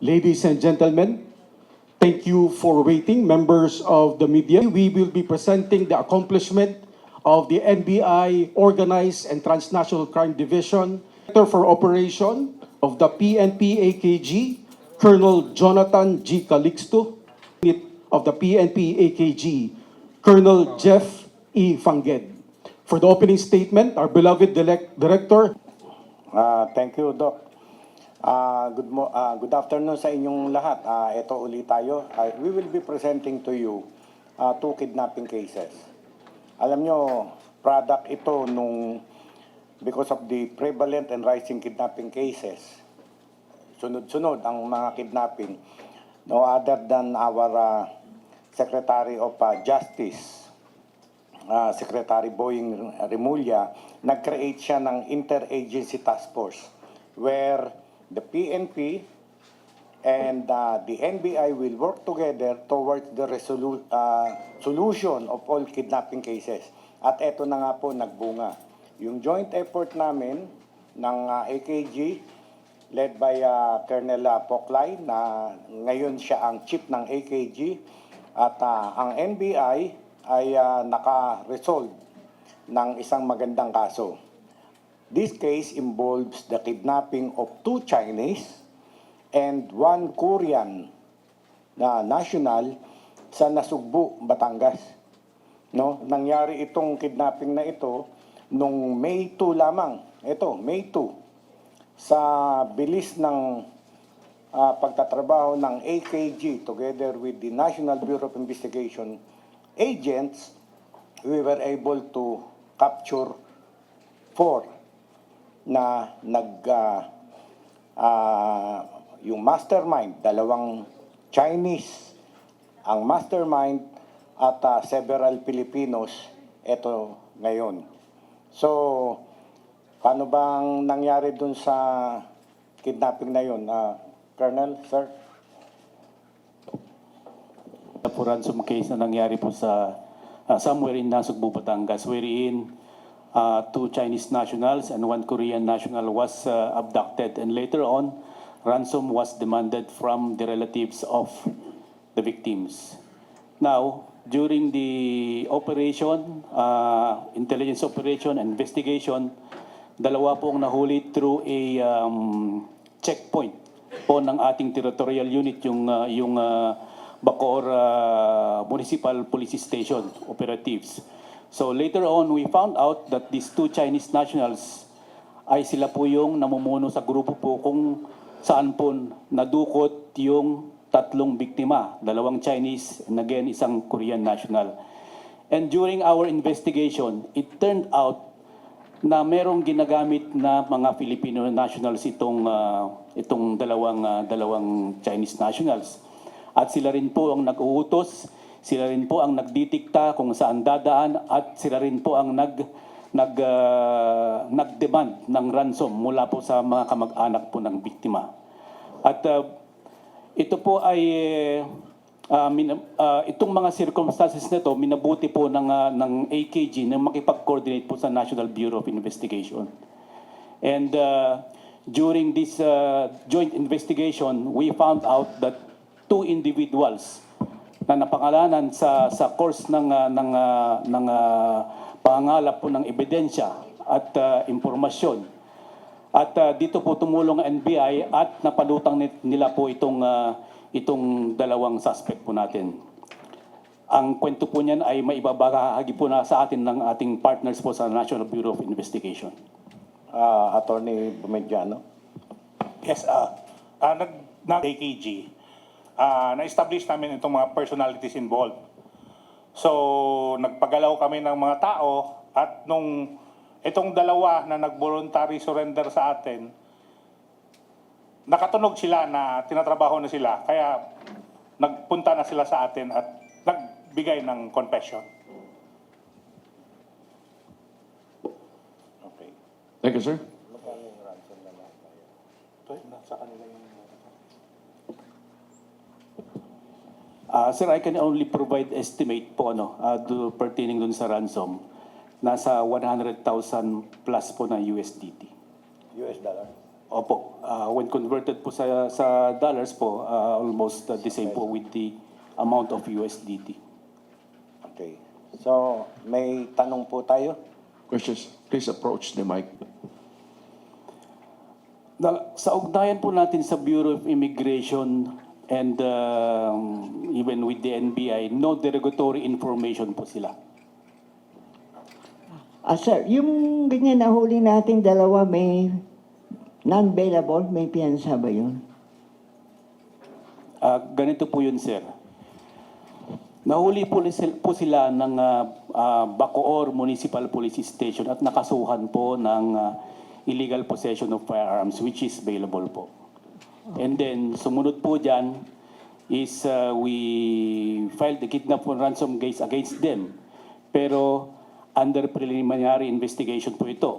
Ladies and gentlemen, thank you for waiting, members of the media. We will be presenting the accomplishment of the NBI Organized and Transnational Crime Division, Director for Operation of the PNP AKG, Colonel Jonathan G. Calixto, of the PNP AKG, Colonel Jeff E. Fanged. For the opening statement, our beloved Direct- Director, Ah, thank you, Doc. Ah, good mo ah, good afternoon sa inyong lahat. Ah, ito ulit tayo. Ah, we will be presenting to you ah, two kidnapping cases. Alam nyo, product ito nung because of the prevalent and rising kidnapping cases. Sunod-sunod ang mga kidnapping. No other than our ah, Secretary of ah, Justice, ah, Secretary Boying Remulla, nag-create siya ng Interagency Task Force where the PNP and uh, the NBI will work together towards the resolu- uh, solution of all kidnapping cases. At eto na nga po nagbunga. Yung joint effort namin ng uh, AKG led by uh, Colonel uh, Poklay na ngayon siya ang chief ng AKG at uh, ang NBI ay uh, naka-resolve ng isang magandang kaso. This case involves the kidnapping of two Chinese and one Korean na national sa Nasugbu, Batangas. No, nangyari itong kidnapping na ito nung May 2 lamang. Ito, May 2 sa bilis ng ah, pagtatrabaho ng AKG together with the National Bureau of Investigation agents, we were able to capture four na nag ah, ah, yung mastermind, dalawang Chinese ang mastermind at ah, several Filipinos ito ngayon. So, paano bang nangyari dun sa kidnapping na yun? Ah, Colonel, sir? po ransom case na nangyari po sa uh, somewhere in Nasugbu, Batangas, wherein uh, two Chinese nationals and one Korean national was uh, abducted and later on ransom was demanded from the relatives of the victims. Now, during the operation, uh, intelligence operation investigation, dalawa pong nahuli through a um, checkpoint po ng ating territorial unit, yung, uh, yung uh, Bacoor uh, Municipal Police Station operatives. So later on, we found out that these two Chinese nationals ay sila po yung namumuno sa grupo po kung saan po nadukot yung tatlong biktima, dalawang Chinese and again isang Korean national. And during our investigation, it turned out na merong ginagamit na mga Filipino nationals itong ah, itong dalawang ah, dalawang Chinese nationals. At sila rin po ang nag-uutos, sila rin po ang nagdidikta kung saan dadaan at sila rin po ang nag nag ah, nag-demand ng ransom mula po sa mga kamag-anak po ng biktima. At ah, ito po ay ah, min- ah, itong mga circumstances nito minabuti po ng ah, ng AKG na makipag-coordinate po sa National Bureau of Investigation. And uh, during this uh, joint investigation, we found out that two individuals na napangalanan sa sa course ng uh, ng uh, ng uh, pangangalap po ng ebidensya at uh, impormasyon. At uh, dito po tumulong ang NBI at napalutang ni- nila po itong uh, itong dalawang suspect po natin. Ang kwento po niyan ay maibabahagi po na sa atin ng ating partners po sa National Bureau of Investigation. Ah, Attorney Bumediano? Yes, ah ah, nag na AKG, ah na-establish namin itong mga personalities involved. So, nagpagalaw kami ng mga tao at nung itong dalawa na nag-voluntary surrender sa atin, nakatunog sila na tinatrabaho na sila. Kaya nagpunta na sila sa atin at nagbigay ng confession. Okay. Thank you, sir. Ito, nasa kanila yung... Uh, sir, I can only provide estimate po ano, uh, do, pertaining dun sa ransom. Nasa 100,000 plus po na USDT. US dollar? Opo, ah, when converted po sa, sa dollars po, ah, almost ah, the same po with the amount of USDT. Okay. So, may tanong po tayo? Questions, please approach the mic. Na, sa ugnayan po natin sa Bureau of Immigration and um, even with the NBI, no derogatory information po sila. Ah, sir, yung ganyan na huli natin dalawa may non-bailable, may piyansa ba yun? Ah, ganito po yun, sir. Nahuli po, po sila ng ah, ah, Bacoor Municipal Police Station at nakasuhan po ng ah, illegal possession of firearms which is bailable po. And then, sumunod po dyan is ah, we filed the kidnap and ransom case against them. Pero under preliminary investigation po ito.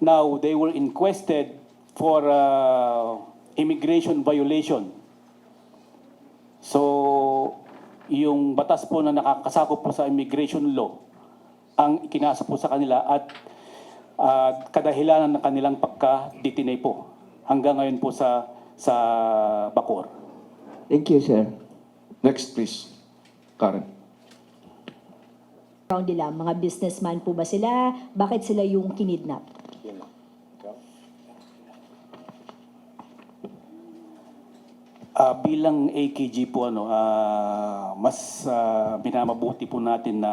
Now, they were inquested for ah, immigration violation. So, yung batas po na nakakasakop po sa immigration law, ang ikinasa po sa kanila at ah, kadahilanan ng kanilang pagka-detinay po hanggang ngayon po sa sa Bacoor. Thank you, sir. Next, please. Karen. background nila? Mga businessman po ba sila? Bakit sila yung kinidnap? Ah, bilang AKG po ano, ah, mas ah, binamabuti po natin na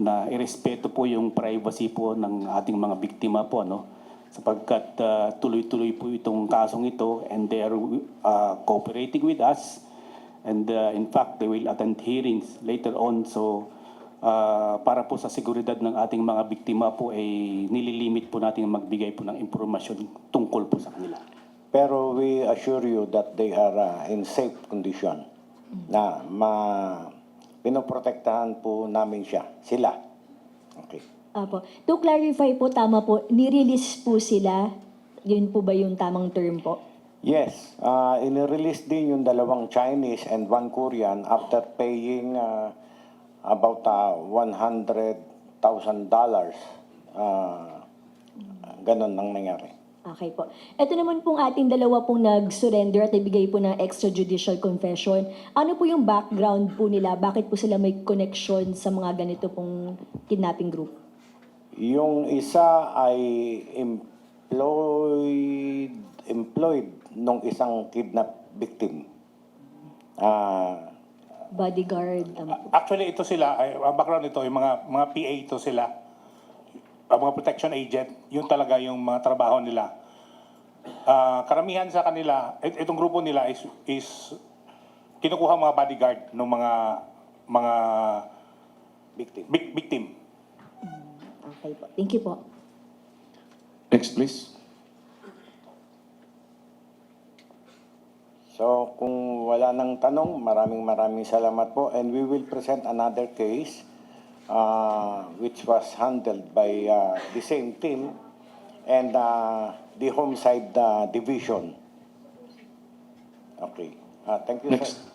na irespeto po yung privacy po ng ating mga biktima po ano sapagkat ah, tuloy-tuloy po itong kasong ito and they are ah, cooperating with us and ah, in fact they will attend hearings later on so ah, para po sa seguridad ng ating mga biktima po ay nililimit po natin magbigay po ng impormasyon tungkol po sa kanila. Pero we assure you that they are uh, in safe condition. Na ma pinoprotektahan po namin siya. Sila. Okay. Apo. To clarify po, tama po, nirelease po sila. Yun po ba yung tamang term po? Yes, uh, inirelease din yung dalawang Chinese and one Korean after paying uh, about uh, $100,000. Uh, ganon ang nangyari. Okay po. Ito naman pong ating dalawa pong nag-surrender at ibigay po ng extrajudicial confession. Ano po yung background po nila? Bakit po sila may connection sa mga ganito pong kidnapping group? Yung isa ay employed employed nung isang kidnap victim. Ah, Bodyguard. Actually, ito sila, ay, ang background ito, yung mga, mga PA ito sila, ang mga protection agent, yun talaga yung mga trabaho nila. Ah, karamihan sa kanila, it- itong grupo nila is, is kinukuha mga bodyguard ng mga mga victim. vic- victim. Okay po. Thank you po. Next, please. So, kung wala nang tanong, maraming maraming salamat po. And we will present another case uh, which was handled by uh, the same team and uh, the homicide uh, division. Okay. Uh, thank you, Next. sir.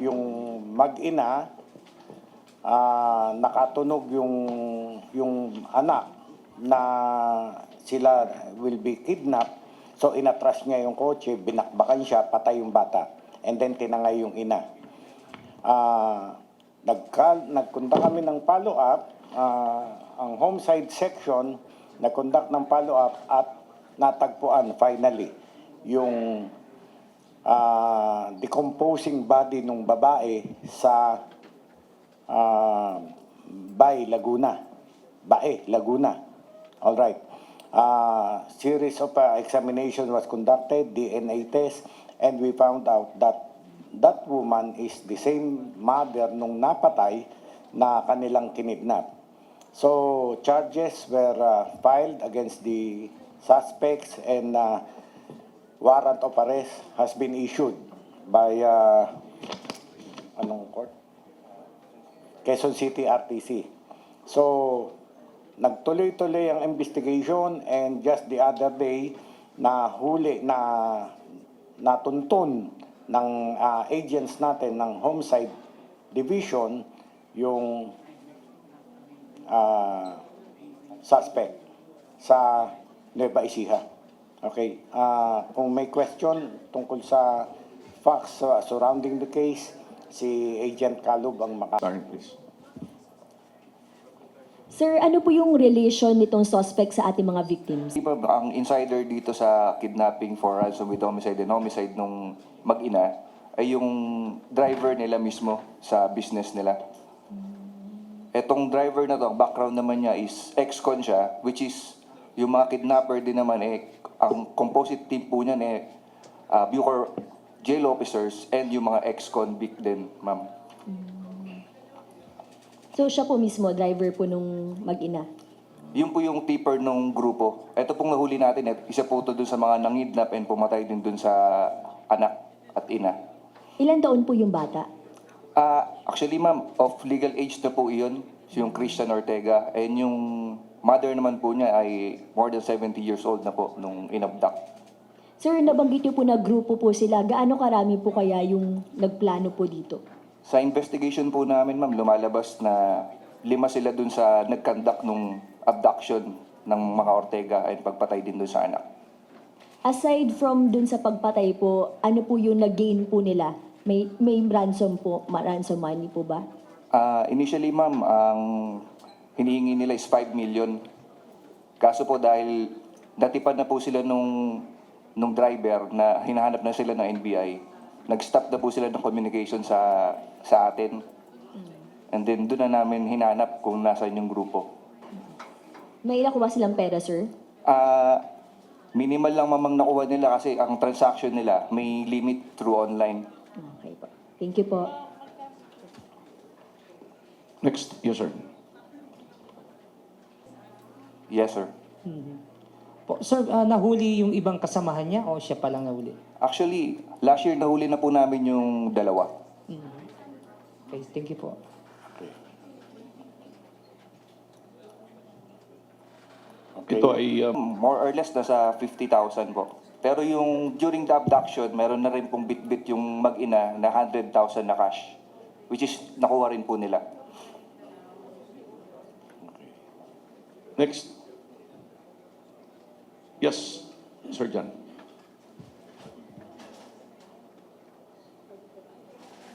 Yung mag-ina, ah nakatunog yung yung anak na sila will be kidnapped. So inatras niya yung kotse, binakbakan siya, patay yung bata. And then tinangay yung ina. Ah nagka, nagkunda kami ng follow-up, ah, ang homicide section nagkonduct ng follow-up at natagpuan finally yung ah, decomposing body ng babae sa uh, by Laguna. Bae, Laguna. All right. Uh, series of uh, examination was conducted, DNA test, and we found out that that woman is the same mother nung napatay na kanilang kinidnap. So charges were uh, filed against the suspects and uh, warrant of arrest has been issued by uh, anong court? Quezon City RTC. So, nagtuloy-tuloy ang investigation and just the other day, na huli na natuntun ng ah, agents natin ng homicide division yung ah, suspect sa Nueva Ecija. Okay, ah, kung may question tungkol sa facts ah, surrounding the case, si Agent Calub ang maka... Karen, please. Sir, ano po yung relation nitong suspect sa ating mga victims? Di ba ang insider dito sa kidnapping for ransom with homicide and homicide nung mag-ina ay yung driver nila mismo sa business nila. Etong driver na to, ang background naman niya is ex-con siya, which is yung mga kidnapper din naman eh, ang composite team po niyan eh, uh, Bucor jail officers and yung mga ex-convict din, ma'am. So siya po mismo, driver po nung mag-ina. Yun po yung tipper nung grupo. Ito pong nahuli natin, eh, isa po ito dun sa mga nangidnap and pumatay din dun sa anak at ina. Ilan taon po yung bata? Ah, actually ma'am, of legal age na po iyon, yung Christian Ortega. And yung mother naman po niya ay more than 70 years old na po nung inabduct. Sir, nabanggit niyo po na grupo po sila. Gaano karami po kaya yung nagplano po dito? Sa investigation po namin ma'am, lumalabas na lima sila dun sa nag-conduct nung abduction ng mga Ortega and pagpatay din dun sa anak. Aside from dun sa pagpatay po, ano po yung nag-gain po nila? May, may ransom po, ransom money po ba? Ah, initially, ma'am, ang hinihingi nila is 5 million. Kaso po dahil natipad na po sila nung, nung driver na hinahanap na sila ng NBI, nag-stop na po sila ng communication sa, sa atin. And then doon na namin hinanap kung nasaan yung grupo. May nakuha silang pera, sir? Ah, minimal lang mamang nakuha nila kasi ang transaction nila may limit through online. Okay po. Thank you po. Next, yes, sir. Yes, sir. Po, sir, ah, nahuli yung ibang kasamahan niya o siya pa lang nahuli? Actually, last year nahuli na po namin yung dalawa. Okay, thank you po. Ito ay, um, More or less nasa 50,000 po. Pero yung during the abduction, meron na rin pong bit-bit yung mag-ina na 100,000 na cash. Which is nakuha rin po nila. next. Yes, Sir John.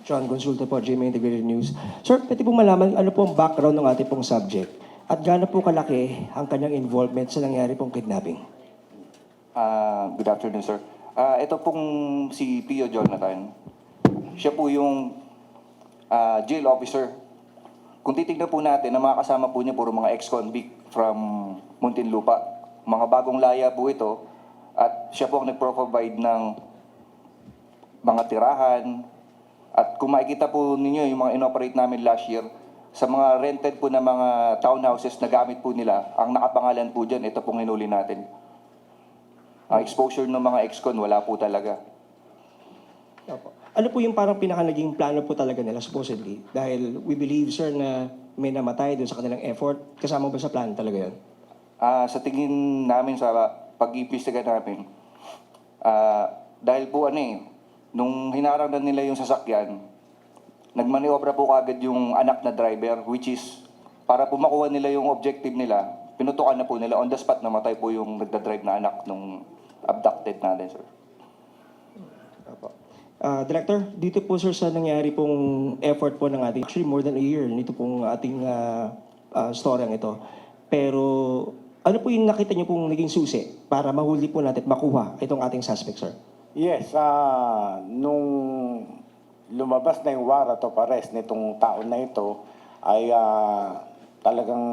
John Consulta po, GMA Integrated News. Sir, pwede pong malaman ano po ang background ng ating pong subject at gaano po kalaki ang kanyang involvement sa nangyari pong kidnapping? Ah, good afternoon, sir. Ah, ito pong si Pio Jonathan. Siya po yung ah, jail officer. Kung titignan po natin, ang mga kasama po niya puro mga ex-convict from Muntinlupa. Mga bagong laya po ito. At siya po ang nag-provide ng mga tirahan. At kung makikita po ninyo yung mga inoperate namin last year, sa mga rented po na mga townhouses na gamit po nila, ang nakapangalan po dyan, ito pong hinuli natin. Ang exposure ng mga ex-con, wala po talaga. Opo. Ano po yung parang pinaka naging plano po talaga nila supposedly? Dahil we believe, sir, na may namatay doon sa kanilang effort. Kasama ba sa plano talaga yun? Ah, sa tingin namin sa pag-iimbestiga namin, ah, dahil po ano eh, nung hinarang na nila yung sasakyan, nagmaniobra po kagad yung anak na driver, which is, para po makuha nila yung objective nila, pinutukan na po nila, on the spot namatay po yung nagda-drive na anak nung abducted natin, sir. Opo. Ah, Director, dito po sir sa nangyari pong effort po ng ating, actually more than a year nito pong ating uh, storyang ito. Pero ano po yung nakita niyo pong naging susi para mahuli po natin, at makuha itong ating suspect, sir? Yes, ah nung lumabas na yung warrant of arrest nitong taon na ito, ay ah, talagang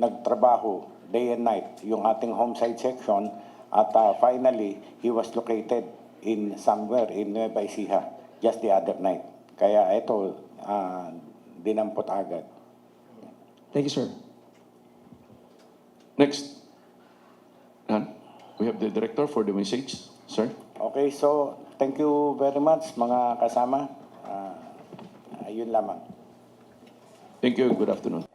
nagtrabaho day and night yung ating homicide section at ah, finally, he was located in somewhere in Nueva Ecija just the other night. Kaya ito, ah, dinampot agad. Thank you, sir. Next. Yan. We have the director for the message, sir. Okay, so thank you very much mga kasama. Ah, ayun lamang. Thank you. Good afternoon.